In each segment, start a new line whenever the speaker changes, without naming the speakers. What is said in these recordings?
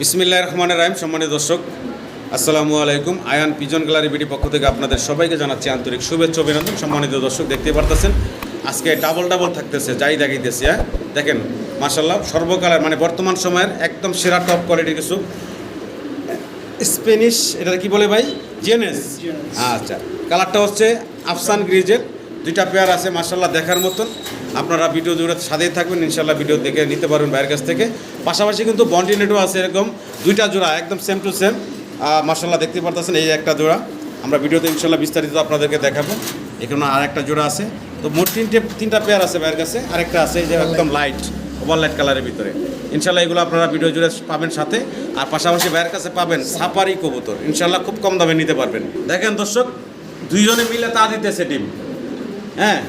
বিসমিল্লাহ রহমানের রাহিম সম্মানিত দর্শক আসসালামু আলাইকুম। আয়ান পিজন গ্যালারি বিডি পক্ষ থেকে আপনাদের সবাইকে জানাচ্ছি আন্তরিক শুভেচ্ছা অভিনন্দন। সম্মানিত দর্শক দেখতে পারতেছেন? আজকে ডাবল ডাবল থাকতেছে যাই দেখাইতেছে হ্যাঁ? দেখেন মাসাল্লাহ সর্বকালের মানে বর্তমান সময়ের একদম সেরা টপ কোয়ালিটির কিছু স্পেনিশ এটা কি বলে ভাই? জেনেস আচ্ছা কালারটা হচ্ছে আফসান গ্রিজের দুইটা পেয়ার আছে মার্শাল্লাহ দেখার মতন। আপনারা ভিডিও জুড়ে সাথেই থাকবেন ইনশাল্লাহ ভিডিও দেখে নিতে পারবেন ভাইয়ের কাছ থেকে। পাশাপাশি কিন্তু বন্টিনেটও আছে এরকম দুইটা জোড়া একদম সেম টু সেম মার্শাল্লাহ দেখতে পারতেছেন এই একটা জোড়া। আমরা ভিডিওতে ইনশাল্লাহ বিস্তারিত আপনাদেরকে দেখাবো। এখানে আর একটা জোড়া আছে। তো মোট তিনটে তিনটা পেয়ার আছে ভাইয়ের কাছে। আরেকটা আছে এই যে একদম লাইট ওভার লাইট কালারের ভিতরে। ইনশাল্লাহ এগুলো আপনারা ভিডিও জুড়ে পাবেন সাথে। আর পাশাপাশি ভাইয়ের কাছে পাবেন সাপারি কবুতর। ইনশাল্লাহ খুব কম দামে নিতে পারবেন। দেখেন দর্শক দুইজনে মিলে তা দিতেছে ডিম। হ্যাঁ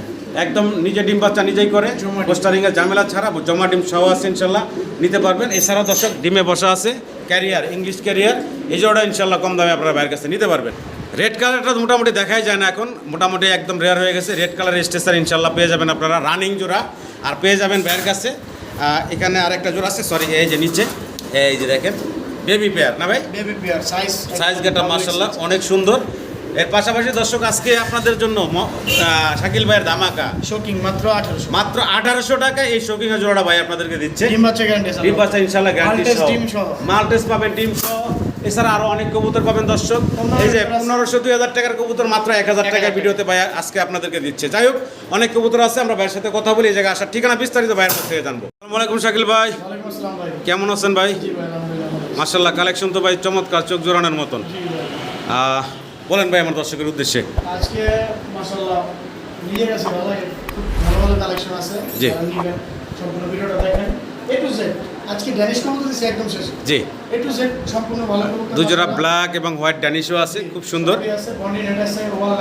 একদম নিজে ডিম বাচ্চা নিজেই করে পোস্টারিংয়ের ঝামেলা ছাড়া জমা ডিম সহ আছে ইনশাল্লাহ নিতে পারবেন। এছাড়াও দর্শক ডিমে বসা আছে ক্যারিয়ার ইংলিশ ক্যারিয়ার এই জোড়া ইনশাল্লাহ কম দামে আপনারা ভাইয়ের কাছে নিতে পারবেন। রেড কালারটা মোটামুটি দেখাই যায় না এখন মোটামুটি একদম রেয়ার হয়ে গেছে। রেড কালার স্টেশন ইনশাল্লাহ পেয়ে যাবেন আপনারা রানিং জোড়া আর পেয়ে যাবেন ভাইয়ের কাছে। এখানে আরেকটা জোড়া আছে সরি এই যে নিচে এই যে দেখেন বেবি পেয়ার না ভাই?
বেবি পেয়ার সাইজ
সাইজ গেটা মার্শাল্লাহ অনেক সুন্দর। এর পাশাপাশি দর্শক আজকে আপনাদের জন্য শাকিল ভাইয়ের ধামাকা।
শোকিং মাত্র আঠারোশো।
মাত্র আঠারোশো টাকা এই শোকিং জোড়াটা ভাই আপনাদেরকে দিচ্ছে।
ডিম বাচ্চা
ইনশাল্লাহ গ্যারান্টি। মাল্টেস পাবেন ডিম সহ। এছাড়া আরও অনেক কবুতর পাবেন দর্শক। এই যে পনেরোশো দুই হাজার টাকার কবুতর মাত্র এক হাজার টাকার ভিডিওতে ভাই আজকে আপনাদেরকে দিচ্ছে। যাই হোক অনেক কবুতর আছে আমরা ভাইয়ের সাথে কথা বলি এই জায়গায় আসার ঠিকানা বিস্তারিত ভাইয়ের কাছ থেকে জানব। আসসালামু আলাইকুম শাকিল ভাই। কেমন আছেন ভাই। মার্শাল্লাহ কালেকশন তো ভাই চমৎকার চোখ জোরানোর মতন। বলেন ভাই আমার দর্শকের উদ্দেশ্যে।
আজকে মাশাআল্লাহ নিজের কাছে ভালো লাগে ভালো ভালো কালেকশন আছে।
জি।
সম্পূর্ণ ভিডিওটা দেখেন। এ টু জেড আজকে ড্যানিশ কবুতর একদম শেষ।
জি।
এ টু জেড সম্পূর্ণ ভালো কবুতর।
দুজোড়া ব্ল্যাক এবং হোয়াইট ড্যানিশও আছে খুব সুন্দর।
আছে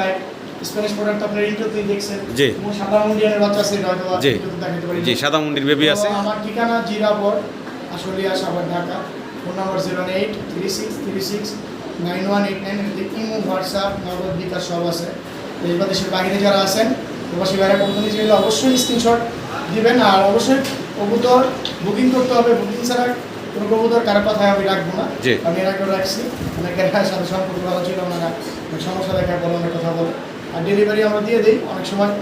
লাইট স্প্যানিশ প্রোডাক্ট আপনার ইন্টারতেই দেখছেন।
জি।
সাদা মুন্ডিয়ানের বাচ্চা আছে হয়তো
জি।
ইন্টারতে দেখাতে পারি
জি সাদা মুন্ডির বেবি আছে।
আমার ঠিকানা Jirabo Ashulia Savar Dhaka. Phone number zero eight three six three six nine one eight nine imo WhatsApp Nagad bKash সব আছে। এই দেশের বাইরে যারা আছেন প্রবাসী বাইরে কোম্পানি চাইলে অবশ্যই স্ক্রিনশট দিবেন। আর অবশ্যই কবুতর বুকিং করতে হবে। বুকিং ছাড়া কোনো কবুতর কারও কথায় আমি রাখব না। আমি এর আগেও রাখছি। অনেকের সাথে সম্পর্ক ভালো ছিল ওনারা অনেক সমস্যা দেখা বলে অনেক কথা বলে। আর ডেলিভারি আমরা দিয়ে দিই। অনেক সময়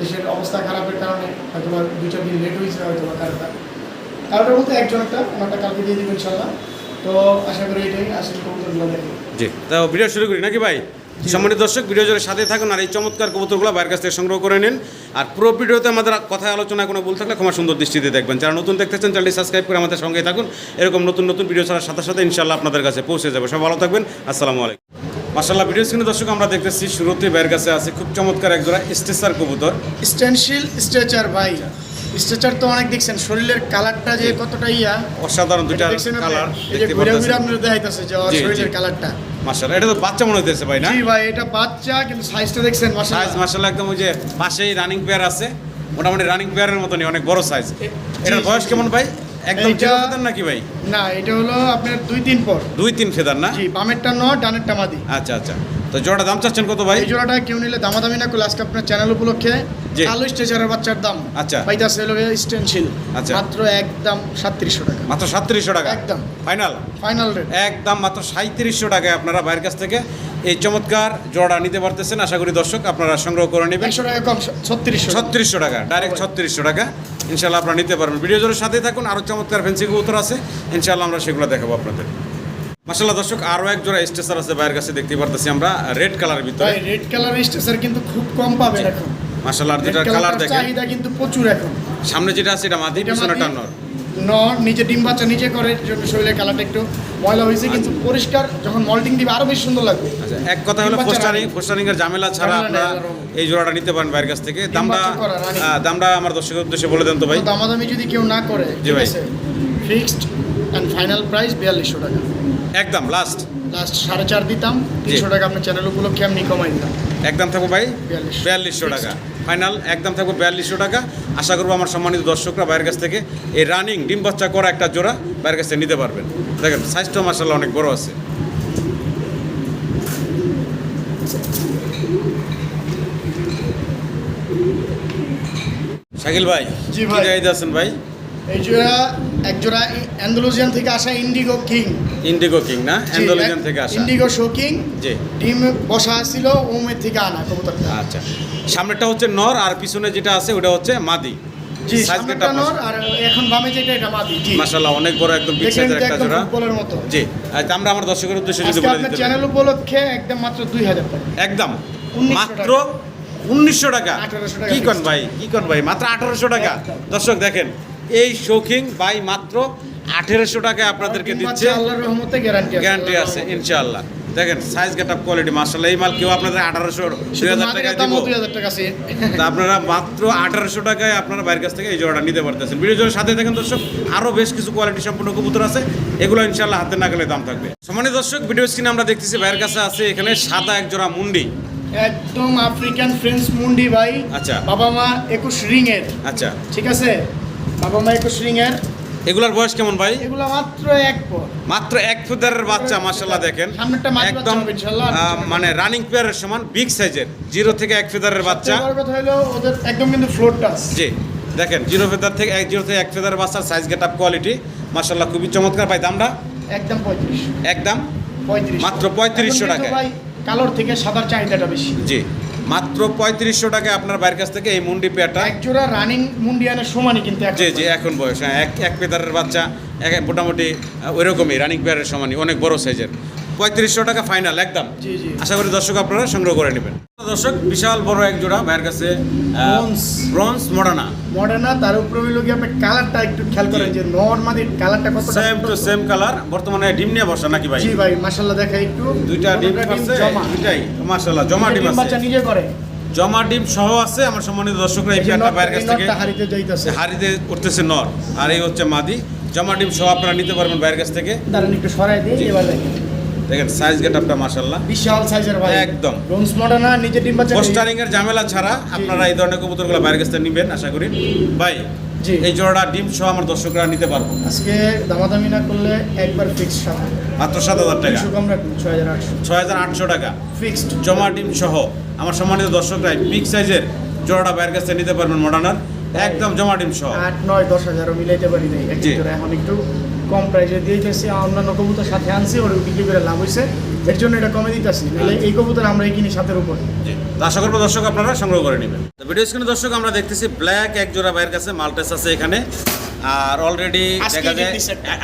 দেশের অবস্থা খারাপের কারণে হয়তো বা দুইটা দিন লেট হয়েছে হয়তো কারোটা। কারোটা বলতে একজন একটা ওনারটা কালকে দিয়ে দিব ইনশাল্লাহ। তো আশা করি এটাই আসল কবুতরগুলো দেখি
জি তো ভিডিও শুরু করি নাকি ভাই? সম্মানিত দর্শক ভিডিও জোরে সাথে থাকুন আর এই চমৎকার কবুতরগুলো বাইরের কাছ থেকে সংগ্রহ করে নিন। আর পুরো ভিডিওতে আমাদের কথা আলোচনা কোনো ভুল থাকলে ক্ষমা সুন্দর দৃষ্টিতে দেখবেন। যারা নতুন দেখতেছেন চ্যানেলটি সাবস্ক্রাইব করে আমাদের সঙ্গেই থাকুন। এরকম নতুন নতুন ভিডিও ছাড়ার সাথে সাথে ইনশাল্লাহ আপনাদের কাছে পৌঁছে যাবে। সব ভালো থাকবেন। আসসালামু আলাইকুম। মাসাল্লাহ ভিডিও স্ক্রিনে দর্শক আমরা দেখতেছি শুরুতে বাইরের কাছে আছে খুব চমৎকার একজোড়া স্টেসার কবুতর।
স্টেনশিল স্ট্রেচার ভাই। স্ট্রেচার তো অনেক দেখছেন শরীরের কালারটা যে কতটা ইয়া
অসাধারণ দুইটা? কালার
এই যে
দেখতে
ঘুরে ঘুরে
পাচ্ছেন
দেখাইতেছে যে। শরীরের কালারটা
মাসাল্লাহ এটা তো বাচ্চা মনে হইতেছে ভাই না?
জি ভাই এটা বাচ্চা কিন্তু সাইজটা দেখছেন
সাইজ
মাশাআল্লাহ
একদম ওই যে পাশেই রানিং পেয়ার আছে মোটামুটি রানিং পেয়ারের মতনই অনেক বড় সাইজ এটার বয়স কেমন ভাই? একদম ফেদার নাকি ভাই?
না এটা হলো আপনার দুই দিন পর।
দুই তিন ফেদার না?
জি বামেরটা ন ডানেরটা মাদি।
আচ্ছা আচ্ছা। তো জোড়া দাম চাচ্ছেন কত ভাই?
এই জোড়াটা কেউ নিলে দামাদামি না করলে আজকে আপনার চ্যানেল উপলক্ষে
জি।
কালো স্ট্রেচারের বাচ্চার দাম।
আচ্ছা।
পাইতাছে হলো স্টেনশিল
আচ্ছা।
মাত্র একদম সাতত্রিশশো টাকা।
মাত্র সাতত্রিশশো টাকা?
একদম।
ফাইনাল
ফাইনাল রেট
একদম মাত্র সাঁত্রিশশো টাকায় আপনারা বাইরের কাছ থেকে এই চমৎকার জোড়া নিতে পারতেছেন। আশা করি দর্শক আপনারা সংগ্রহ করে নেবেন।
একশো টাকা কম ছত্রিশশো
ছত্রিশশো টাকা ডাইরেক্ট ছত্রিশশো টাকা। ইনশাল্লাহ আপনারা নিতে পারবেন। ভিডিও জোরের সাথেই থাকুন। আরও চমৎকার ফেন্সি কবুতর আছে। ইনশাল্লাহ আমরা সেগুলো দেখাবো আপনাদের। মাসাল্লাহ দর্শক আরও এক জোড়া স্টেসার আছে বাইরের কাছে দেখতে পারতেছি আমরা রেড কালার ভিতরে।
রেড কালার স্ট্রেচার কিন্তু খুব কম পাবেন এখন।
মাসাল্লাহ যেটা কালার দেখেন।
চাহিদা কিন্তু প্রচুর এখন।
সামনে যেটা আছে এটা মাদি
এটা
পিছনে
মাদি। নর নিচে ডিম বাচ্চা নিচে করে জন্য শরীরের কালারটা একটু ময়লা হয়েছে কিন্তু পরিষ্কার যখন মল্টিং দিবে আরও বেশি সুন্দর লাগবে।
আচ্ছা এক কথা হলো পোস্টারিং পোস্টারিং এর ঝামেলা ছাড়া আপনারা এই জোড়াটা নিতে পারেন বাইরের কাছ থেকে। দামটা দামটা আমার দর্শকের উদ্দেশ্যে বলে দেন তো ভাই।
দামাদামি যদি কেউ না করে
জি ভাই।
ফিক্সড অ্যান্ড ফাইনাল প্রাইস বিয়াল্লিশশো টাকা।
একদম লাস্ট
লাস্ট সাড়ে চার দিতাম তিনশো টাকা আপনার চ্যানেল উপলক্ষে আমি কমাই দিতাম।
একদম থাকব ভাই?
বিয়াল্লিশশো।
টাকা। ফাইনাল একদম থাকব বিয়াল্লিশশো টাকা। আশা করব আমার সম্মানিত দর্শকরা বাইরের কাছ থেকে এই রানিং ডিম বাচ্চা করা একটা জোড়া বাইরের কাছ থেকে নিতে পারবেন। দেখেন সাইজটাও মাসাল্লাহ অনেক বড় আছে। শাকিল ভাই
জি ভাই।
আছেন ভাই?
এই জোড়া এক জোড়া অ্যান্ডালুজিয়ান থেকে আসা ইন্ডিগো কিং।
ইন্ডিগো কিং না? অ্যান্ডোলিজান থেকে আসা।
Indigo show king.
জি।
ডিম বসা ছিল ওমের থেকে আনা কবুতরটা।
আচ্ছা। সামনেটা হচ্ছে নর আর পিছনে যেটা আছে ওটা হচ্ছে মাদি।
জি সামনেটা নর আর এখন বামে যেটা এটা মাদি জি।
মাশাআল্লাহ অনেক বড় একদম বিগ সাইজের একটা জোড়া।
ফুটবলের মতো।
জি। আচ্ছা আমরা আমার দর্শকের উদ্দেশ্যে যদি বলে
আপনার চ্যানেল উপলক্ষে একদম মাত্র দুই হাজার টাকা।
একদম। মাত্র উনিশশো টাকা।
1800
কি কন ভাই? কি কন ভাই? মাত্র আঠারোশো টাকা। দর্শক দেখেন এই শৌখিন ভাই মাত্র আঠেরোশো টাকায় আপনাদেরকে দিচ্ছে।
বাচ্চা আল্লাহর রহমতে গ্যারান্টি আছে
গ্যারান্টি আছে ইনশাআল্লাহ। দেখেন সাইজ গেট আপ কোয়ালিটি মার্শাল্লাহ এই মাল কেউ আপনাদের আঠারোশো দুই হাজার দিব।
টাকা
তা আপনারা মাত্র আঠারোশো টাকায় আপনারা বাইরের কাছ থেকে এই জোড়াটা নিতে পারতেছেন। ভিডিও সাথে দেখেন দর্শক আরও বেশ কিছু কোয়ালিটি সম্পূর্ণ কবুতর আছে। এগুলো ইনশাল্লাহ হাতে না গেলে দাম থাকবে। সমানে দর্শক ভিডিও স্ক্রিনে আমরা দেখতেছি বাইরের কাছে আছে এখানে সাদা এক জোড়া মুন্ডি।
একদম আফ্রিকান ফ্রেন্স মুন্ডি ভাই।
আচ্ছা।
বাবা মা একুশ রিং এর
আচ্ছা।
ঠিক আছে? বাবা মা একুশ রিং
এগুলার বয়স কেমন ভাই?
এগুলো মাত্র এক
মাত্র এক ফুদারের বাচ্চা মাশাল্লাহ দেখেন। একদম মানে রানিং পেয়ারের সমান বিগ সাইজের জিরো থেকে এক ফেদারের বাচ্চা।
ওদের একদম কিন্তু ফ্লোর টাচ
জি দেখেন জিরো ফেদার থেকে এক জিরো থেকে এক ফেদারের বাচ্চার সাইজ গেট আপ কোয়ালিটি মাশাল্লাহ খুবই চমৎকার। ভাই দামটা?
একদম পঁয়ত্রিশ।
একদম?
পঁয়ত্রিশ।
মাত্র 3500
এখন কিন্তু
টাকায়।
ভাই কালোর থেকে সাদার চাহিদাটা বেশি।
জি। মাত্র পঁয়ত্রিশশো টাকা আপনার বাইরের কাছ থেকে এই মুন্ডি পেয়ারটা।
একজোড়া রানিং মুন্ডিয়ানের সমানই কিন্তু
জি জি এখন বয়স হ্যাঁ এক এক পেদারের বাচ্চা এক মোটামুটি ওই ওইরকমই রানিং পেয়ারের সমানই অনেক বড় সাইজের পঁয়ত্রিশশো টাকা ফাইনাল একদম। আশা করি দর্শক আপনারা সংগ্রহ করে নেবেন। দর্শক বিশাল বড় এক জোড়া ভাইয়ের কাছে ব্রঞ্জ মডানা
মডার্না তার উপরে হইল কি আপনি কালারটা একটু খেয়াল করেন যে নর্মাদির কালারটা কত
সেম টু সেম কালার বর্তমানে ডিম নিয়ে বসা নাকি ভাই?
জি ভাই মাশাআল্লাহ দেখা একটু।
দুইটা ডিম আছে? দুইটাই? মাশাআল্লাহ জমা ডিম
ডিম বাচ্চা
আছে
নিজে করে।
জমা ডিম সহ আছে আমার সম্মানিত দর্শকরা এই পেয়ারটা বাইরের কাছ থেকে
হারিতে যাইতাছে।
হাড়িতে উঠতেছে নর আর এই হচ্ছে মাদি। জমা ডিম সহ আপনারা নিতে পারবেন বাইরের কাছ থেকে।
দাঁড়ান একটু সরাই দিই এবার দেখেন।
দেখেন সাইজ গেট আপটা মাশাল্লাহ
বিশাল সাইজের ভাই।
একদম।
ব্রোঞ্জ মডার্না নিজে ডিম বাচ্চা
পোস্টারিং এর ঝামেলা ছাড়া আপনারা এই ধরনের কবুতরগুলো বাইরের কাছ থেকে নিবেন আশা করি। ভাই
জি।
এই জোড়াটা ডিম সহ আমার দর্শকরা নিতে পারব।
আজকে দামাদামি না করলে একবার ফিক্স সাত
মাত্র সাত হাজার টাকা।
ছয় হাজার আটশো।
ছয় হাজার আটশো টাকা।
ফিক্সড
জমা ডিম সহ আমার সম্মানিত দর্শকরা বিগ সাইজের জোড়াটা বাইরের কাছ থেকে নিতে পারবেন মডার্নার একদম জমা ডিম সহ।
আট নয় দশ হাজারও মিলাইতে পারি নাই। এখন একটু কম প্রাইসে দিয়ে দিতেছি অন্যান্য কবুতর সাথে আনছি ওর বিক্রি করে লাভ হয়েছে। এর জন্য এটা কমে দিতেছি নাহলে এই কবুতর আমরা কিনি সাতের উপর।
আশা করব দর্শক আপনারা সংগ্রহ করে নেবেন। তো ভিডিও স্ক্রিনে দর্শক আমরা দেখতেছি ব্ল্যাক এক জোড়া বাইরের কাছে মাল্টেস আছে এখানে। আর অলরেডি
আজকে
দেখা যায়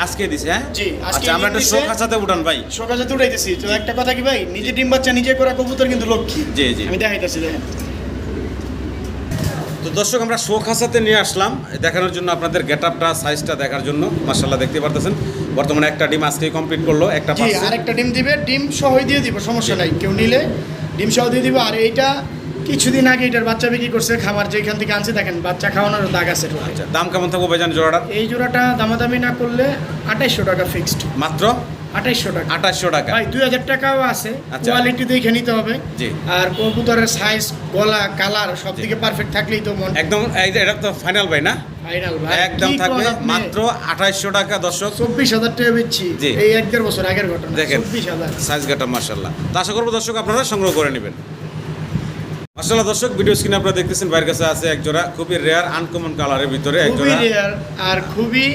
আজকে দিছে হ্যাঁ?
জি, আজকে
আচ্ছা আমরা একটা। শোক হাসাতে উঠান ভাই।
সকালে তো উঠাইতেছি। তো একটা কথা কি ভাই নিজে ডিম বাচ্চা নিজে করা কবুতর কিন্তু লক্ষ্মী।
জি, জি।
আমি দেখাইতেছি দেখেন।
তো দর্শক আমরা শোক হাসাতে নিয়ে আসলাম। দেখানোর জন্য আপনাদের গেট আপটা সাইজটা দেখার জন্য। মার্শাল্লাহ দেখতে পারতেছেন। বর্তমানে একটা ডিম আজকেই কমপ্লিট করল একটা
আরেকটা ডিম দিবে ডিম সহই দিয়ে দিব সমস্যা নাই। কেউ নিলে ডিম সহ দিয়ে দিব। আর এইটা কিছুদিন আগে এটার বাচ্চা বিক্রি করছে খাবার যেখান থেকে আনছে দেখেন বাচ্চা খাওয়ানোর দাগ আছে।
আচ্ছা দাম কেমন থাকব ভাইজান জোড়াটার?
এই জোড়াটা দামাদামি না করলে আঠাইশশো টাকা ফিক্সড
মাত্র?
আঠাইশশো টাকা।
টাকা।
ভাই দুই হাজার টাকাও আছে।
আচ্ছা।
কোয়ালিটি দেখে নিতে হবে।
জি।
আর কবুতরের সাইজ গলা কালার সব দিকে পারফেক্ট থাকলেই তো মন।
একদম এটা তো ফাইনাল ভাই না?
ফাইনাল ভাই।
একদম থাকবে মাত্র আঠাইশশো টাকা দর্শক।
চব্বিশ হাজার টাকা বেচছি।
জি।
এই এক দেড় বছর আগের ঘটনা।
দেখেন।
চব্বিশ হাজার।
সাইজ মার্শাল্লাহ তো আশা করব দর্শক আপনারা সংগ্রহ করে নেবেন। মার্শাল্লাহ দর্শক ভিডিও স্ক্রিনে আপনারা দেখতেছেন বাইরের কাছে আছে এক জোড়া খুবই রেয়ার আনকমন কালারের ভিতরে এক
খুবই
জোড়া।
রেয়ার আর খুবই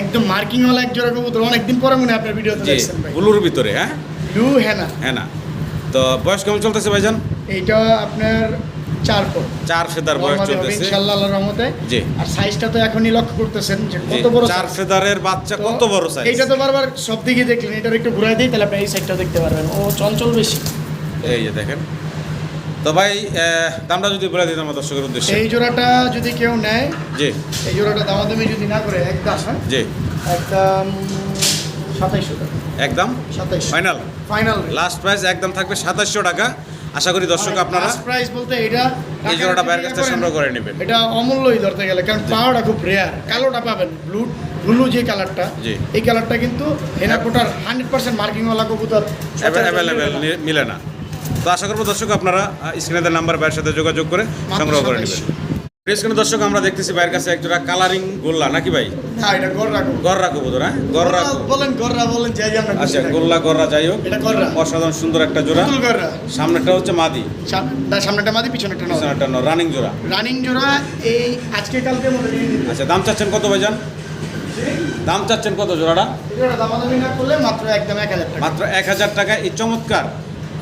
একদম মার্কিং ওয়ালা এক জোড়া কবুতর অনেকদিন পরে মনে আপনার ভিডিওতে দেখছেন ভাই।
ব্লুর ভিতরে হ্যাঁ?
ব্লু হ্যানা
হ্যাঁ না তো বয়স কেমন চলতেছে ভাইজান?
এইটা আপনার চার
ফেদার বয়স
নরমালি
চলতেছে।
ইনশাআল্লাহ আল্লাহর রহমতে।
জি।
আর সাইজটা তো এখনই লক্ষ্য করতেছেন যে কত বড়
চার ফেদারের বাচ্চা কত বড় সাইজ
এইটা তো বারবার সব দিকে দেখলেন এটা একটু ঘুরাই দিই তাহলে আপনি এই সাইডটা দেখতে পারবেন। ও চঞ্চল বেশি।
এই যে দেখেন তো ভাই দামটা যদি বলে দিতাম আমার দর্শকের উদ্দেশ্যে।
এই জোড়াটা যদি কেউ নেয়
জি।
এই জোড়াটা দামাদামি যদি না করে একদম হ্যাঁ?
জি।
একদম সাতাইশশো টাকা।
একদম
সাতাইশশো।
ফাইনাল
ফাইনাল
লাস্ট প্রাইস একদম থাকবে সাতাশশো টাকা। আশা করি দর্শক আপনারা
প্রাইস বলতে এটা
এই জোড়াটা বাইরের কাছ থেকে সংগ্রহ করে নেবেন।
এটা অমূল্যই ধরতে গেলে কারণ পাওয়াটা খুব রেয়ার কালোটা পাবেন ব্লু ব্লু যে কালারটা
জি।
এই কালারটা কিন্তু হেনাকোটার হান্ড্রেড পার্সেন্ট মার্কিংওয়ালা কবুতর
অ্যাভেলেবেল মিলে না। তো আশা করব দর্শক আপনারা স্ক্রিনের নাম্বার বাইরের সাথে যোগাযোগ করে সংগ্রহ করে নেবেন। স্ক্রিনে দর্শক আমরা দেখতেছি বাইরের কাছে একজোড়া কালারিং গোল্লা নাকি ভাই?
না এটা রাখো
গর রাখো বোধ হ্যাঁ? গর রাখো
বলেন গররা বলেন যাই আমরা
আচ্ছা গোল্লা গররা যাই হোক।
এটা গররা।
অসাধারণ সুন্দর একটা জোড়া।
গররা।
সামনেটা হচ্ছে মাদি।
সামনেটা মাদি পিছনেটা নয়
পিছনেরটা রানিং জোড়া।
রানিং জোড়া এই আজকে কালকে মধ্যে
আচ্ছা দাম চাচ্ছেন কত ভাইজান? দাম চাচ্ছেন কত জোড়াটা?
দামাদামি না করলে মাত্র একদম এক হাজার টাকা।
মাত্র এক হাজার টাকা। এই চমৎকার।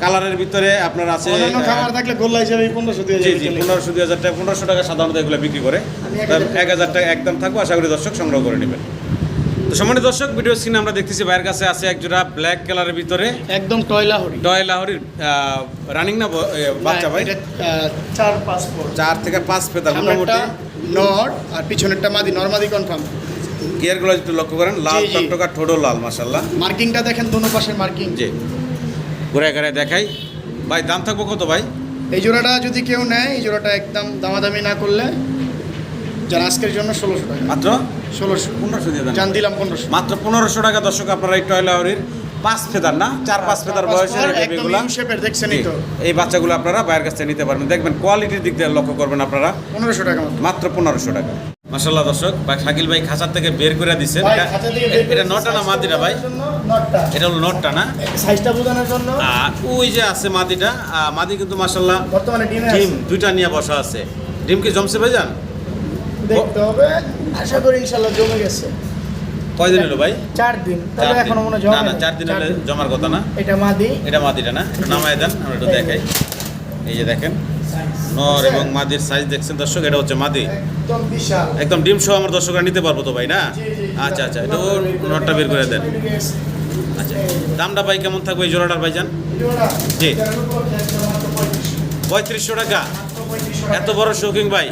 কালারের ভিতরে আপনার আছে
খামার থাকলে গোল্লা হিসেবে পনেরোশো দিয়ে
জি জি পনেরোশো দুই হাজার টাকা পনেরোশো টাকা সাধারণত এগুলো বিক্রি করে।
এক হাজার
টাকা একদম থাকব আশা করি দর্শক সংগ্রহ করে নেবেন। তো সম্মানিত দর্শক ভিডিও স্ক্রিনে আমরা দেখতেছি ভাইয়ের কাছে আছে এক জোড়া ব্ল্যাক কালারের ভিতরে।
একদম টয়লা হরি
ডয় লাহরির রানিং না বাচ্চা ভাই?
চার পাঁচ
চার থেকে পাঁচ ফেদার মোটামুটি।
নর আর পিছনেরটা মাদি নরমাদি কনফার্ম
গিয়ারগুলো একটু লক্ষ্য করেন লাল। টকটকা ঠোঁটও লাল মাসাল্লাহ
মার্কিংটা দেখেন দোনো পাশের মার্কিং।
জি। ঘুরে ঘুরে দেখাই। ভাই দাম থাকব কত ভাই?
এই জোড়াটা যদি কেউ নেয় এই জোড়াটা একদম দামাদামি না করলে যারা আজকের জন্য ষোলোশো টাকা।
মাত্র?
ষোলোশো।
পনেরোশো দিয়ে
জান দিলাম পনেরোশো।
মাত্র পনেরোশো টাকা দর্শক আপনারা এই টয় লাহরির পাঁচ ফেদার না? চার পাঁচ ফেদার বয়সের বেবিগুলা
তো।
এই বাচ্চাগুলো আপনারা বাইরের কাছ থেকে নিতে পারবেন। দেখবেন কোয়ালিটির দিক দিয়ে লক্ষ্য করবেন আপনারা।
পনেরোশো টাকা মতো
মাত্র পনেরোশো টাকা। মাসাল্লাহ দর্শক ভাই শাকিল ভাই খাঁচার থেকে বের করে দিচ্ছেন এটা- নটা না মাদিটা ভাই? এটা হলো নটটা না?
সাইজটা বোঝানোর জন্য।
ওই যে আছে মাদিটা মাদি কিন্তু মাসাল্লাহ
বর্তমানে ডিম আছে।
দুইটা নিয়ে বসা আছে। ডিম কি জমছে ভাই যান
দেখতে হবে। আশা করি ইনশাল্লাহ জমে গেছে।
কয়দিন হলো ভাই?
চার দিন। তাহলে এখনও মনে হয়
না না চার দিন হলে জমার কথা না।
এটা মাদি।
এটা মাদিটা না। নামায় দেন আমরা একটু দেখাই। এই যে দেখেন। নর এবং মাদির সাইজ দেখছেন দর্শক এটা হচ্ছে মাদি
একদম
ডিম সহ আমার দর্শকরা নিতে পারব তো ভাই না। আচ্ছা আচ্ছা এটা ও নটটা বের করে দেন আচ্ছা দামটা ভাই কেমন থাকবে এই জোড়াটার ভাই
যান
জি।
এটার উপর একদম মাত্র 35
পঁয়ত্রিশশো টাকা
মাত্র 35 টাকা।
এত বড় শৌকিং ভাই।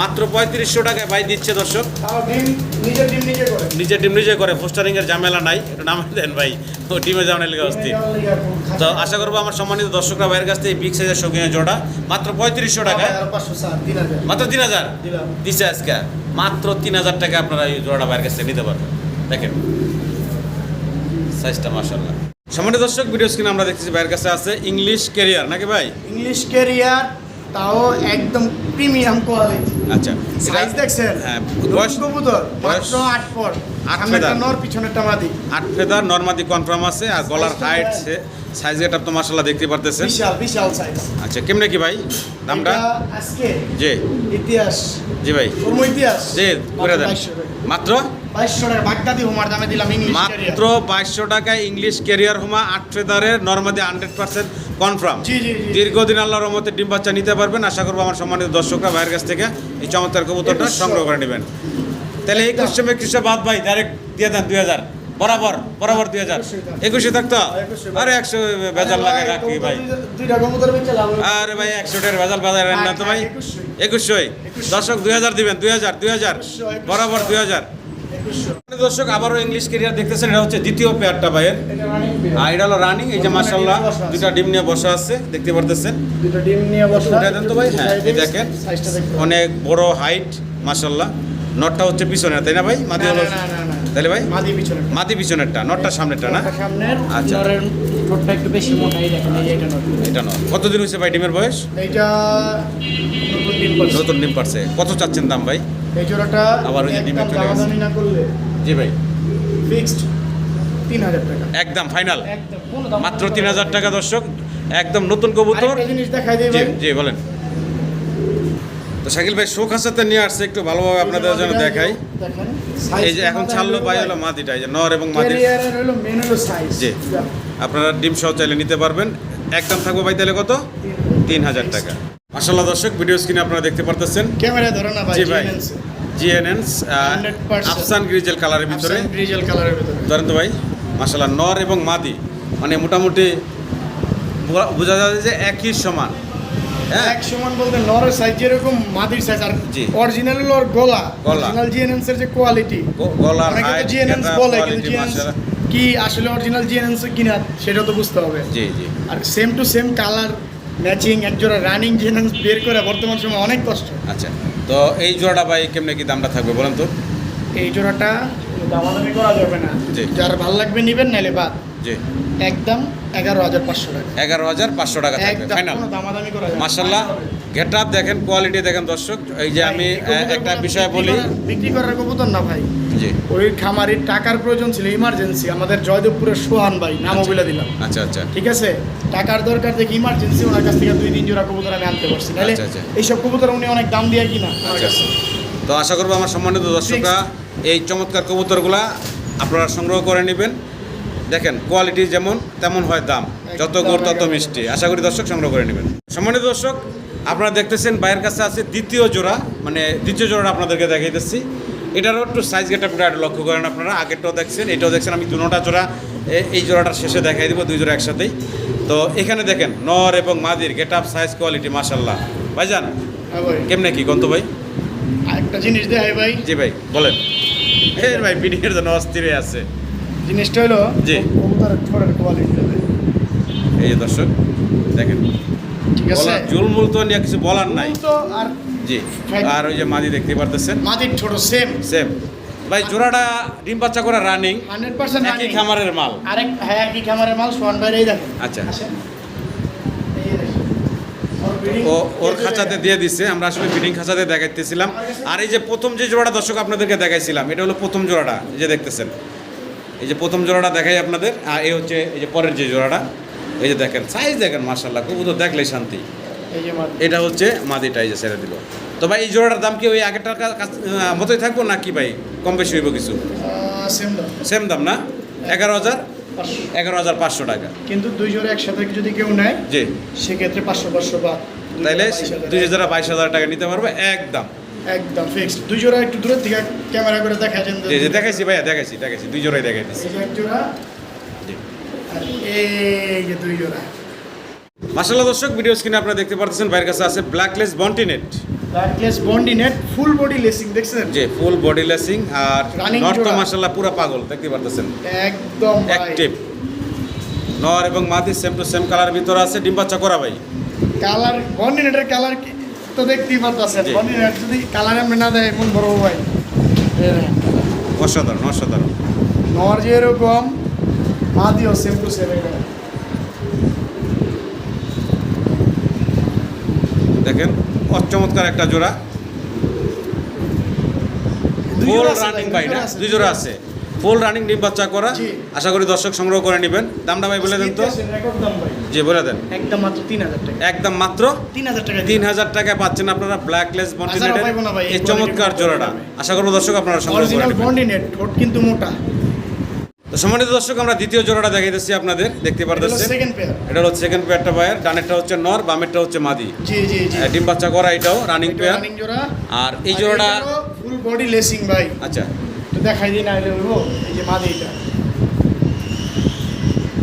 মাত্র পঁয়ত্রিশশো টাকায় ভাই দিচ্ছে দর্শক।
ডিম নিজের ডিম নিজে করে।
নিজে টিম নিজে করে পোস্টারিং এর ঝামেলা নাই একটু নাম দেন ভাই। ও টিমে ঝামেলা লেগে অস্থির। তো আশা করব আমার সম্মানিত দর্শকরা ভাইয়ের কাছ থেকে বিগ সাইজের শৌখিনের জোড়া। মাত্র পঁয়ত্রিশশো টাকায় মাত্র তিন হাজার। দিচ্ছে আজকে। মাত্র তিন হাজার টাকা আপনারা এই জোড়াটা ভাইয়ের কাছ থেকে নিতে পারবেন। দেখেন। সাইজটা মার্শাল্লাহ সম্মানিত দর্শক ভিডিও স্ক্রিনে আমরা দেখতেছি বাইরের কাছে আছে ইংলিশ কেরিয়ার নাকি ভাই?
ইংলিশ ক্যারিয়ার তাও একদম প্রিমিয়াম কোয়ালিটি
আচ্ছা
সাইজ দেখছেন?
হ্যাঁ
বয়স কবুতর
বয়স-
মাত্র আট পর।
আট ফেদার।
নর পিছনেরটা মাদি।
আট ফেদার নর্মাদি কনফার্ম আছে আর গলার হাইট
দেখ।
সাইজ এটা তো মার্শাল্লাহ দেখতে পারতেছেন।
বিশাল বিশাল সাইজ
আচ্ছা কেমনে কি ভাই? দামটা?
আজকে
জি।
ইতিহাস।
জি ভাই।
ইতিহাস।
জি করে দেন। মাত্র? মাত্র বাইশশো টাকায় ইংলিশ ক্যারিয়ার হোমা আট ফেদারের নর্মাদি হান্ড্রেড পার্সেন্ট কনফার্ম। দীর্ঘদিন আল্লাহর রহমতে ডিম বাচ্চা নিতে পারবেন। আশা করব আমার সম্মানিত দর্শকরা ভাইয়ের কাছ থেকে এই চমৎকার কবুতরটা সংগ্রহ করে নেবেন। তাহলে একুশশো একুশশো বাদ ভাই ডাইরেক্ট দিয়ে দেন দুই হাজার। বরাবর বরাবর দুই হাজার। একুশে থাকতো আরে একশো বেজাল লাগে রাখি ভাই। আরে ভাই একশো টাকার ভেজাল বাজার না তো ভাই।
একুশশোই।
দর্শক দুই হাজার দিবেন দুই হাজার দুই হাজার। বরাবর দুই হাজার। দর্শক আবারও ইংলিশ ক্যারিয়ার দেখতেছেন এটা হচ্ছে দ্বিতীয় পেয়ারটা ভাইয়ের
এটা
আর এটা হলো রানিং এই যে
আছে।
দুইটা ডিম নিয়ে বসা আছে দেখতে পারতেছেন
দুটো ডিম নিয়ে বসা।
উঠাই দেন তো ভাই হ্যাঁ এই দেখেন। অনেক বড় হাইট মার্শাল্লাহ নটটা হচ্ছে পিছনে তাই না ভাই মাদি হলো। তাহলে ভাই
মাদি পিছনে।
মাদি পিছনেরটা নটটা সামনেরটা না আচ্ছা।
ঠোঁটটা একটু বেশি মোটা, দেখেন, এই এটা নট।
এটা নট কতদিন হয়েছে ভাই ডিমের বয়স
ডিম
নতুন ডিম পারছে কত চাচ্ছেন দাম ভাই
এই জোড়াটা
আবার ওই যে ডিমে চলে গেছে।
না করলে
জি ভাই।
ফিক্সড তিন হাজার টাকা।
একদম ফাইনাল।
একদম
মাত্র তিন হাজার টাকা দর্শক একদম নতুন কবুতর।
জিনিস দেখাই দিই
জি বলেন। তো শাকিল ভাই শোক হাসাতে নিয়ে আসছে একটু ভালোভাবে আপনাদের জন্য দেখাই। এই যে এখন ছাড়লো ভাই হলো মাদিটা এই যে নর এবং
সাইজ
জি। আপনারা ডিম সহ চাইলে নিতে পারবেন। একদম থাকব ভাই তাহলে কত? তিন হাজার টাকা। মাসাল্লাহ দর্শক ভিডিও স্ক্রিনে আপনারা দেখতে পারতেছেন।
ক্যামেরা ধরো না ভাই
ভাই জিএনএনস
100%
আফসান গ্রিজেল কালারের ভিতরে।
গ্রিজেল কালারের ভিতরে।
ধরেন তো ভাই মাসাল্লাহ নর এবং মাদি মানে মোটামুটি বোঝা- যায় যে একই সমান। হ্যাঁ?
এক সমান বলতে নরের সাইজ যেরকম মাদির সাইজ আর
জি।
অরিজিনাল ওর গলা।
গলা।
অরিজিনাল জিএনএনস এর যে কোয়ালিটি
গ- গলার
অনেকে তো জিএনএনস বলে কিন্তু জিএনএনস কি আসলে অরিজিনাল জিএনএনস কিনা সেটা তো বুঝতে হবে।
জি জি।
আর same to same colour matching একজোড়া রানিং জেনান্স বের করা বর্তমান সময় অনেক কষ্ট।
আচ্ছা তো এই জোড়াটা ভাই কেমনে কি দামটা থাকবে বলেন তো?
এই জোড়াটা দামাদামি করা যাবে না।
জি।
যার ভালো লাগবে নেবেন নাহলে বাদ।
জি।
একদম এগারো হাজার পাঁচশো টাকা।
এগারো হাজার পাঁচশো টাকা থাকবে ফাইনাল।
দামাদামি করা।
মার্শাল্লাহ গেট আপ দেখেন কোয়ালিটি দেখেন দর্শক এই যে আমি
এই
একটা বিষয় বলি।
বিক্রি করার কবুতর না ভাই।
জি।
ওই খামারির টাকার প্রয়োজন ছিল ইমার্জেন্সি আমাদের জয়দেবপুরের সোহান ভাই নামও বলে দিলাম।
আচ্ছা আচ্ছা।
ঠিক আছে? টাকার দরকার দেখে ইমার্জেন্সি ওনার কাছ থেকে দুই তিন জোড়া কবুতর আমি আনতে পারছি। নাহলে
আচ্ছা, আচ্ছা।
এইসব কবুতর উনি অনেক দাম দিয়ে কিনা?
আচ্ছা। তো আশা করব আমার সম্মানিত দর্শকরা এই চমৎকার কবুতরগুলা আপনারা সংগ্রহ করে নেবেন। দেখেন কোয়ালিটি যেমন তেমন হয় দাম। যত গুড় তত মিষ্টি। আশা করি দর্শক সংগ্রহ করে নেবেন। সম্মানিত দর্শক আপনারা দেখতেছেন বাইরের কাছে আছে দ্বিতীয় জোড়া মানে দ্বিতীয় জোড়াটা আপনাদেরকে দেখাইতেছি। এটারও একটু সাইজ গেটা পুরো একটু লক্ষ্য করেন আপনারা আগেরটাও দেখছেন এটাও দেখছেন আমি দুটা জোড়া এই জোড়াটার শেষে দেখাই দিব দুই জোড়া একসাথেই। তো এখানে দেখেন নর এবং মাদির গেট আপ সাইজ কোয়ালিটি মাসাল্লাহ ভাইজান
হ্যাঁ
কেমনে কি গন্ত ভাই?
একটা জিনিস দেখাই ভাই।
জি ভাই বলেন। এই ভাই বিডিংয়ের জন্য অস্থির হয়ে আছে।
জিনিসটা হলো
জি।
কবুতরের ঠোঁটের কোয়ালিটি
এই যে দর্শক দেখেন।
ঠিক আছে?
জুলমুল তো নিয়ে কিছু বলার নাই।
তো আর
জি আর ওই যে মাদি দেখতে পারতেছেন।
মাদির ছোট সেম
সেম ভাই জোড়াটা ডিম বাচ্চা করে রানিং
হান্ড্রেড পার্সেন্ট
একই খামারের মাল।
আরেক হ্যাঁ একই খামারের মাল সোয়ান বাইরেই দেখেন।
আচ্ছা। ও ওর খাঁচাতে দিয়ে দিছে আমরা আসলে খাঁচাতে দেখাইতেছিলাম। আর এই যে প্রথম যে জোড়াটা দর্শক আপনাদেরকে দেখাইছিলাম এটা হলো প্রথম জোড়াটা যে দেখতেছেন। এই যে প্রথম জোড়াটা দেখাই আপনাদের আর এই হচ্ছে এই যে পরের যে জোড়াটা। এই যে দেখেন সাইজ দেখেন মার্শাল্লাহ খুব তো দেখলেই শান্তি।
যে
এটা হচ্ছে মাদিটা এই যে ছেড়ে দিল। তো ভাই এই জোড়াটার দাম কি ওই আগেরটার কা- কাছ- মতোই থাকব না কি ভাই কম বেশি হইব কিছু?
সেম দাম।
না? এগারো হাজার? এগারো হাজার পাঁচশো টাকা।
কিন্তু দুই জোড়া একসাথে যদি কেউ নেয়
জি।
সেক্ষেত্রে পাঁচশো পাঁচশো বা
তাইলে দুই হাজার বাইশ হাজার টাকা নিতে পারবে একদম।
একদম ফিক্সড দুই জোড়া একটু দূরের থেকে ক্যামেরা করে দেখা যান
জি জি দেখাইছি ভাইয়া দেখাইছি দেখাইছি দুই জোড়াই
যে এক জোড়া এই যে দুই জোড়া।
মাসাল্লাহ দর্শক ভিডিও স্ক্রিনে আপনারা দেখতে পারতেছেন বাইরের কাছে আছে ব্ল্যাকলেস বন্টিনেট
ব্ল্যাকলেস বন্ডি নেট ফুল বডি লেসিং দেখছেন?
যে ফুল বডি লেসিং আর নর্থ মাসাল্লাহ পুরো পাগল দেখতে পারতেছেন?
একদম।
অ্যাক্টিভ নর এবং মাদি সেম টু সেম কালার ভিতরে আছে। ডিম বাচ্চা করা ভাই।
কালার বন্ডি নেটের কালার কি তো দেখতেই পারতেছেন।
জি।
বন্ডি নেট যদি কালার এমনি না দেয় মন বড় ভাই।
অসাধারণ অসাধারণ।
নর যে সেম এখানে
দেখেন অচমৎকার একটা জোড়া। ফুল রানিং
ভাই,
না? দুই জোড়া আছে। ফুল রানিং ডিম বাচ্চা করা। আশা করি দর্শক সংগ্রহ করে নেবেন। দামটা ভাই বলে দেন তো।
দাম
জি বলে দেন।
একদম মাত্র তিন হাজার টাকা।
একদম মাত্র
তিন হাজার টাকা
তিন হাজার টাকায় পাচ্ছেন আপনারা
পাইবো না ভাই,
এই চমৎকার জোড়াটা। আশা করব দর্শক আপনারা সংগ্রহ করে নেবেন।
কিন্তু মোটা।
সম্মানিত দর্শক আমরা দ্বিতীয় জোড়াটা দেখাইতেছি আপনাদের। দেখতে পারতেছেন? এটা হলো সেকেন্ড পেয়ারটা ভাইয়ের। ডানেরটা হচ্ছে নর বামেরটা হচ্ছে মাদি।
জি জি জি।
ডিম বাচ্চা করা এটাও রানিং পেয়ার আর এই জোড়াটা
ফুল বডি লেসিং ভাই।
আচ্ছা।
তো দেখাই দিই না এই যে মাদি এটা।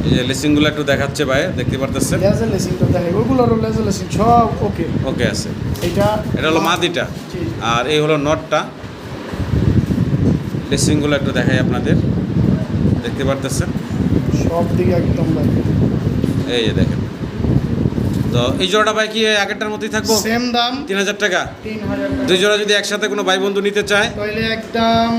এই যে লেসিংগুলো একটু দেখাচ্ছে ভাই দেখতে পারতেছেন?
লেজার লেসিং তো দেখাই ওগুলোর লেজার লেসিং সব ওকে
ওকে আছে।
এটা
এটা হলো মাদিটা। আর এই হলো নটটা। লেসিংগুলো একটু দেখাই আপনাদের। দেখতে পারতেছেন?
সব দিকে একদম ভাই
এই যে দেখেন। তো এই জোড়াটা ভাই কি আগেরটার মতোই থাকব?
সেম দাম।
তিন হাজার টাকা? দুই জোড়া যদি একসাথে কোনো ভাই বন্ধু নিতে চায়?
তাহলে একদম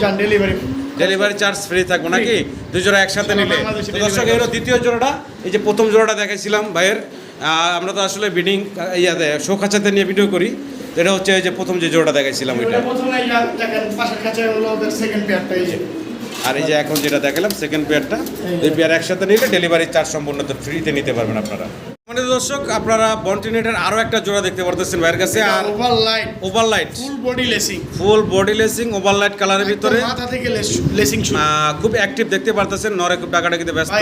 যান ডেলিভারি
ডেলিভারি চার্জ ফ্রি থাকব নাকি? দুই জোড়া একসাথে নিলে। তো দর্শক এলো দ্বিতীয় জোড়াটা এই যে প্রথম জোড়াটা দেখাইছিলাম ভাইয়ের। আমরা তো আসলে বিডিং ইয়াতে শো খাঁচাতে নিয়ে ভিডিও করি। তো এটা হচ্ছে যে প্রথম যে জোড়াটা দেখাইছিলাম ওইটা। আর এই যে এখন যেটা দেখালাম সেকেন্ড পেয়ারটা
এই
পেয়ার একসাথে নিলে ডেলিভারি চার্জ সম্পূর্ণ ফ্রিতে নিতে পারবেন আপনারা। মানে দর্শক আপনারা বন্টিনেটের আরও একটা জোড়া দেখতে পারতেছেন ভাইয়ের কাছে আর
over light
over light
full body lacing
full body lacing over light কালারের ভিতরে।
মাথা থেকে লেসিং শুরু।
খুব অ্যাক্টিভ দেখতে পারতেছেন নরে খুব ডাকাডাকিতে ব্যস্ত।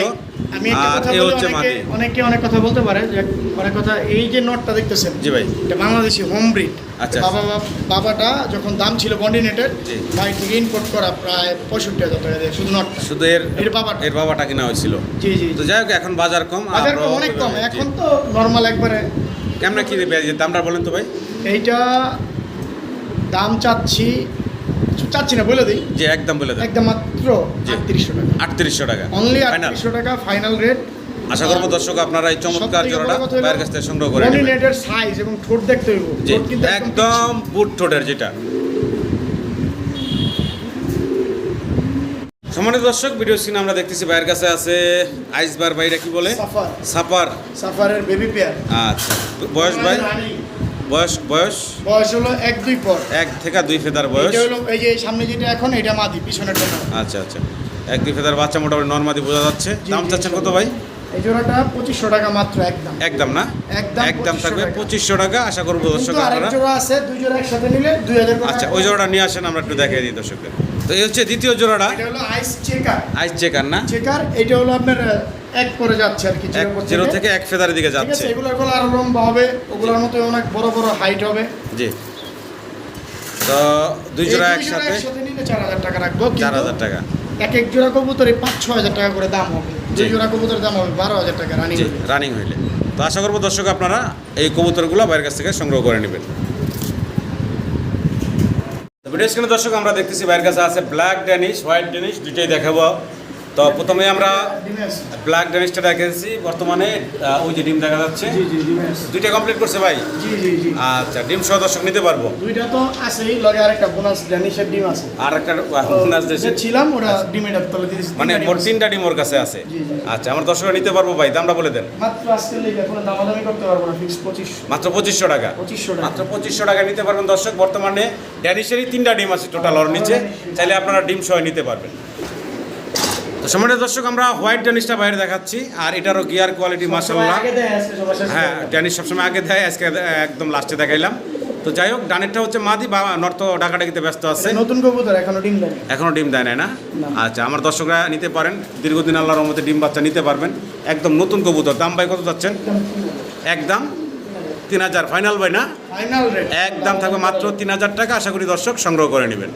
আমি একটা কথা
বলতে
বলি অনেকে অনেকে অনেক কথা বলতে পারে যে অনেক কথা এই যে নটটা দেখতেছেন
জি ভাই।
এটা বাংলাদেশি হোম ব্রিড। বাবা বাবা- বাবাটা যখন দাম ছিল বন্ডিনেটের। বাইরে থেকে ইম্পোর্ট করা প্রায় পঁয়ষট্টি হাজার টাকা দিয়ে শুধু নটটা।
শুধু এর
এর বাবাটা।
এর বাবাটা কিনা হয়েছিল।
জি জি
তো যাই হোক এখন বাজার কম
বাজার
আমরাও-
অনেক কম। এখন তো নর্মাল একবারে।
কেমনে কি দেবে? দামটা বলেন তো ভাই।
এইটা দাম চাচ্ছি চাচ্ছি না বলে দিই।
যে একদম বলে দিই
একদম মাত্র। আটত্রিশশো টাকা।
আটত্রিশশো টাকা।
অনলি আটত্রিশশো টাকা ফাইনাল রেট
আশা করব দর্শক আপনারা এই চমৎকার জোড়াটা বাইরের কাছ থেকে সংগ্রহ করে নেবেন।
সাইজ এবং ঠোঁট দেখতে হইব।
একদম বুট ঠোঁটের যেটা। সম্মানিত দর্শক ভিডিও সিনে আমরা দেখতেছি বাইরের কাছে আছে আইসবার বাইরে কি বলে?
সাফার।
সাপার
সাফারের বেবি পেয়ার
আচ্ছা। বয়স ভাই? বয়স বয়স?
বয়স হলো এক দুই পর।
এক থেকে দুই ফেদার বয়স।
এটা হলো এই যে সামনে যেটা এখন এটা মাদি পিছনেরটা
আচ্ছা আচ্ছা। এক দুই ফেদার বাচ্চা মোটামুটি নর্মাদি বোঝা যাচ্ছে। দাম চাচ্ছেন কত ভাই?
এই জোড়াটা পঁচিশশো টাকা মাত্র একদম।
একদম না?
একদম
একদম থাকবে পঁচিশশো টাকা। আশা করব দর্শক
আরেক জোড়া আছে দুই জোড়া একসাথে নিলে দুই হাজার
আচ্ছা ওই জোড়াটা নিয়ে আসেন আমরা একটু দেখিয়ে দিই দর্শকদের। তো এই হচ্ছে দ্বিতীয় জোড়াটা।
এটা হলো আইস চেকার
আইস চেকার না?
চেকার এটা হলো আপনার এক করে যাচ্ছে আর কি জিরো
থেকে। এক ফেদারের দিকে যাচ্ছে।
এগুলোর গলা আরও লম্বা হবে ওগুলোর মতো অনেক বড় বড় হাইট হবে।
জি। তো দুই জোড়া একসাথে।
একসাথে নিলে চার হাজার টাকা রাখব
চার হাজার টাকা।
এক এক জোড়া কবুতরে পাঁচ ছ হাজার টাকা করে দাম হবে।
যে
জোড়া কবুতরের দাম হবে বারো হাজার টাকা রানিং
রানিং হইলে। তো আশা করব দর্শক আপনারা এই কবুতরগুলো বাইরের কাছ থেকে সংগ্রহ করে নেবেন। ভিডিও স্ক্রিনে দর্শক আমরা দেখতেছি বাইরের কাছে আছে ব্ল্যাক ড্যানিশ হোয়াইট ড্যানিশ দুটোই দেখাবো। তো প্রথমে আমরা ব্ল্যাক ড্যানিশটা দেখেছি বর্তমানে ওই যে ডিম দেখা যাচ্ছে। দুইটা কমপ্লিট করছে ভাই? আচ্ছা ডিম সহ দর্শক নিতে পারব।
দুইটা তো আছেই লগে আরেকটা বোনাস ড্যানিশের ডিম আছে।
আর একটা নাচ দেশে
ছিলাম ওটা ডিমের তলে দিয়েছি।
মানে মোট তিনটা ডিম ওর কাছে আছে। আচ্ছা আমার দর্শকরা নিতে পারব ভাই দামটা বলে দেন।
মাত্র আজকের লেগে কোনো দামাদামি করতে পারব না ফিক্স
মাত্র পঁচিশশো টাকা।
পঁচিশশো টাকা।
মাত্র পঁচিশশো টাকা নিতে পারবেন দর্শক। বর্তমানে ড্যানিশেরই তিনটা ডিম আছে টোটাল ওর নিচে। চাইলে আপনারা ডিম সহ নিতে পারবেন। তো সম্মানিত দর্শক আমরা হোয়াইট ড্যানিশটা বাইরে দেখাচ্ছি আর এটারও গিয়ার কোয়ালিটি মাসাল্লাহ হ্যাঁ। ড্যানিশ সবসময় আগে দেয় আজকে একদম লাস্টে দেখাইলাম। তো যাই হোক ডানেরটা হচ্ছে মাদি বা নর্থ ডাকাডাকিতে ব্যস্ত আছে।
নতুন কবুতর এখনও ডিম দেয়
এখনও ডিম দেয় নাই
না।
আচ্ছা আমার দর্শকরা নিতে পারেন দীর্ঘদিন আল্লাহর রহমতে ডিম বাচ্চা নিতে পারবেন। একদম নতুন কবুতর দাম ভাই কত যাচ্ছেন? একদম তিন হাজার। ফাইনাল ভাই না?
ফাইনাল রেট
একদম থাকবে মাত্র তিন হাজার টাকা আশা করি দর্শক সংগ্রহ করে নেবেন।